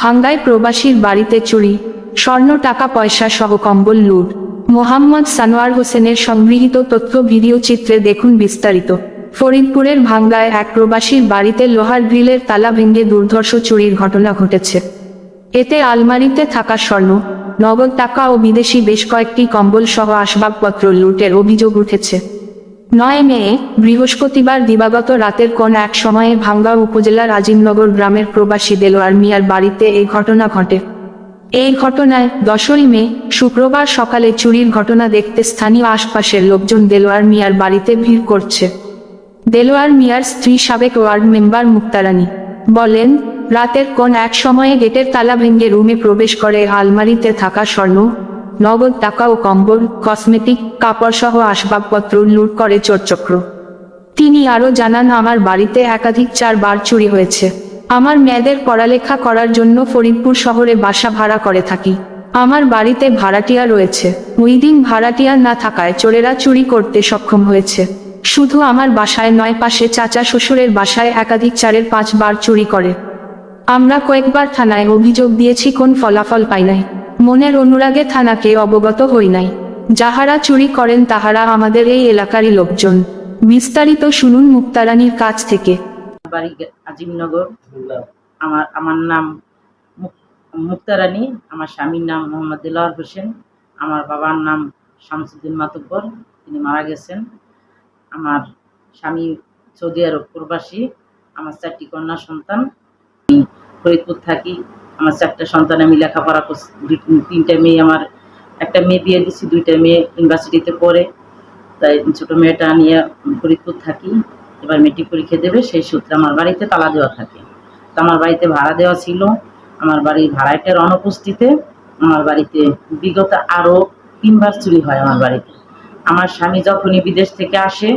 ভাঙ্গায় প্রবাসীর বাড়িতে চুরি, স্বর্ণ টাকা পয়সা সহ কম্বল লুট। মোহাম্মদ সানোয়ার হোসেনের সংগৃহীত তথ্য ভিডিও চিত্রে দেখুন বিস্তারিত। ফরিদপুরের ভাঙ্গায় এক প্রবাসীর বাড়িতে লোহার গ্রিলের তালা ভেঙে দুর্ধর্ষ চুরির ঘটনা ঘটেছে। এতে আলমারিতে থাকা স্বর্ণ, নগদ টাকা ও বিদেশি বেশ কয়েকটি কম্বল সহ আসবাবপত্র লুটের অভিযোগ উঠেছে। নয় মে, বৃহস্পতিবার দিবাগত রাতের কোন এক সময়ে ভাঙ্গা উপজেলার আজিমনগর গ্রামের প্রবাসী দেলোয়ার মিয়ার বাড়িতে এই ঘটনা ঘটে। এই ঘটনায় দশই মে, শুক্রবার সকালে চুরির ঘটনা দেখতে স্থানীয় আশপাশের লোকজন দেলোয়ার মিয়ার বাড়িতে ভিড় করছে। দেলোয়ার মিয়ার স্ত্রী সাবেক ওয়ার্ড মেম্বার মুক্তারানী বলেন, রাতের কোন এক সময়ে গেটের তালা ভেঙে রুমে প্রবেশ করে আলমারিতে থাকা স্বর্ণ নগদ টাকা ও কম্বল, কসমেটিক কাপড়সহ আসবাবপত্র লুট করে চোরচক্র। তিনি আরও জানান, আমার বাড়িতে একাধিক চারবার চুরি হয়েছে। আমার মেয়েদের পড়ালেখা করার জন্য ফরিদপুর শহরে বাসা ভাড়া করে থাকি। আমার বাড়িতে ভাড়াটিয়া রয়েছে। ওই দিন ভাড়াটিয়া না থাকায় চোরেরা চুরি করতে সক্ষম হয়েছে। শুধু আমার বাসায় নয়, পাশে চাচা শ্বশুরের বাসায় একাধিক চারের পাঁচবার চুরি করে। আমরা কয়েকবার থানায় অভিযোগ দিয়েছি, কোন ফলাফল পাই নাই। মনের অনুরাগে থানাকে অবগত হই নাই। যাহারা চুরি করেন তাহারা আমাদের এই এলাকারই লোকজন। বিস্তারিত শুনুন মুক্তারানীর কাছ থেকে। বাড়ি আজিমনগর। আমার আমার নাম মুক- মুক্তারানী। আমার স্বামীর নাম মোহাম্মদ দিলাওয়ার হোসেন। আমার বাবার নাম শামসুদ্দিন মাতব্বর। তিনি মারা গেছেন। আমার স্বামী সৌদি আরব প্রবাসী। আমার চারটি কন্যা সন্তান। ফরিদপুর থাকি। আমার চারটা সন্তান, আমি লেখাপড়া করছি তিনটা মেয়ে আমার, একটা মেয়ে বিয়ে দিচ্ছি দুইটা মেয়ে ইউনিভার্সিটিতে পড়ে। তাই ছোটো মেয়েটা নিয়ে ফরিদপুর থাকি। এবার মেট্রিক পরীক্ষা দেবে, সেই সূত্রে আমার বাড়িতে তালা দেওয়া থাকে। তো আমার বাড়িতে ভাড়া দেওয়া ছিল। আমার বাড়ির ভাড়াটের অনুপস্থিতিতে আমার বাড়িতে বিগত আরও তিনবার চুরি হয় আমার বাড়িতে। আমার স্বামী যখনই বিদেশ থেকে আসে,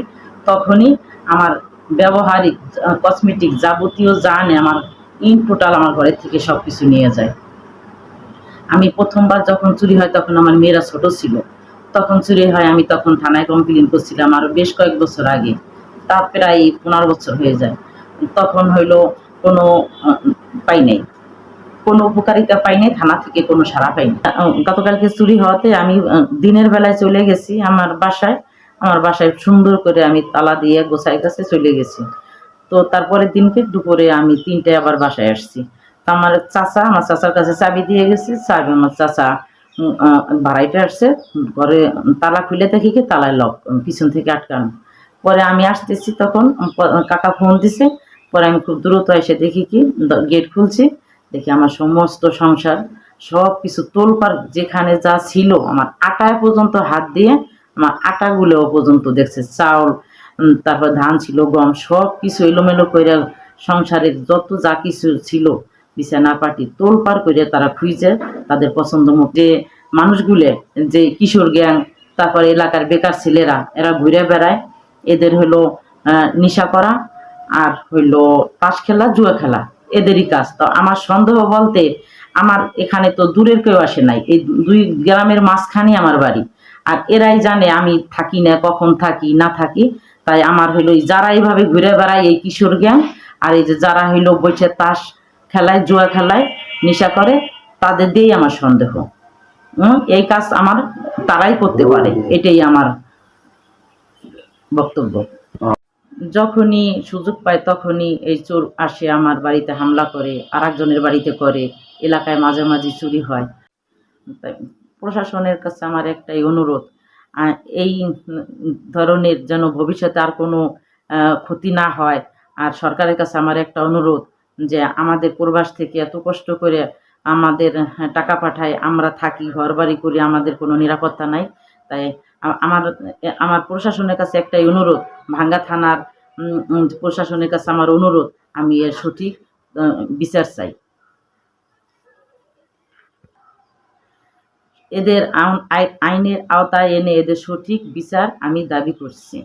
তখনই আমার ব্যবহারিক কসমেটিক যাবতীয় যা আমার ইন টোটাল আমার ঘরের থেকে সব কিছু নিয়ে যায়। আমি প্রথমবার যখন চুরি হয় তখন আমার মেয়েরা ছোট ছিল। তখন চুরি হয়, আমি তখন থানায় কমপ্লেন করছিলাম আরও বেশ কয়েক বছর আগে। তা প্রায় পনেরো বছর হয়ে যায়। তখন হইল কোনো পাই নাই। কোনো উপকারিতা পাই নাই, থানা থেকে কোনো সাড়া পাই নাই। গতকালকে চুরি হওয়াতে আমি দিনের বেলায় চলে গেছি আমার বাসায়। আমার বাসায় সুন্দর করে আমি তালা দিয়ে গোছাই কাছে চলে গেছি। তো তারপরে দিনকে দুপুরে আমি তিনটায় আবার বাসায় আসছি। আমার চাচা, আমার চাচার কাছে চাবি দিয়ে গেছি, চাবি আমার চাচা ভাড়াইতে আসছে। পরে তালা খুলে দেখি কি তালায় লক, পিছন থেকে আটকানো। পরে আমি আসতেছি তখন কাকা ফোন দিছে। পরে আমি খুব দ্রুত এসে দেখি কি গেট খুলছি। দেখি আমার সমস্ত সংসার সব কিছু তোলপার যেখানে যা ছিল, আমার আটায় পর্যন্ত হাত দিয়ে, আমার আটাগুলোও পর্যন্ত দেখছে, চাউল তারপর ধান ছিল, গম সব কিছু এলোমেলো করে সংসারের যত যা কিছু ছিল, বিছানা, পাটি তোলপার করে তারা খুঁজে তাদের পছন্দ মতো। মানুষগুলো, যে কিশোর গ্যাং, তারপর এলাকার বেকার ছেলেরা, এরা ঘুরে বেড়ায়। এদের হলো নেশা করা আর হইল তাস খেলা, জুয়া খেলা। এদেরই কাজ। তো আমার সন্দেহ বলতে, আমার এখানে তো দূরের কেউ আসে নাই। এই দুই গ্রামের মাঝখানে আমার বাড়ি। আর এরাই জানে আমি থাকি না, কখন থাকি, না থাকি। তাই আমার হইল যারা এইভাবে ঘুরে বেড়ায় এই কিশোর গ্যাং আর এই যে যারা হইল বসে তাস খেলায়, জুয়া খেলায় নেশা করে, তাদের দিয়েই আমার সন্দেহ। এই কাজ আমার তারাই করতে পারে, এটাই আমার বক্তব্য। যখনই সুযোগ পায় তখনই এই চোর আসে আমার বাড়িতে হামলা করে আর একজনের বাড়িতে করে, এলাকায় মাঝে মাঝে চুরি হয়। প্রশাসনের কাছে আমার একটাই অনুরোধ এই ধরনের যেন ভবিষ্যতে আর কোনো ক্ষতি না হয়। আর সরকারের কাছে আমার একটা অনুরোধ যে আমাদের প্রবাস থেকে এত কষ্ট করে আমাদের হ্যাঁ, টাকা পাঠায় আমরা থাকি ঘর বাড়ি করি আমাদের কোনো নিরাপত্তা নাই। তাই আমার আমার প্রশাসনের কাছে একটাই অনুরোধ ভাঙ্গা থানার প্রশাসনের কাছে আমার অনুরোধ আমি এর সঠিক বিচার চাই। এদের আইন- আই- আইনের আওতায় এনে এদের সঠিক বিচার আমি দাবি করছি।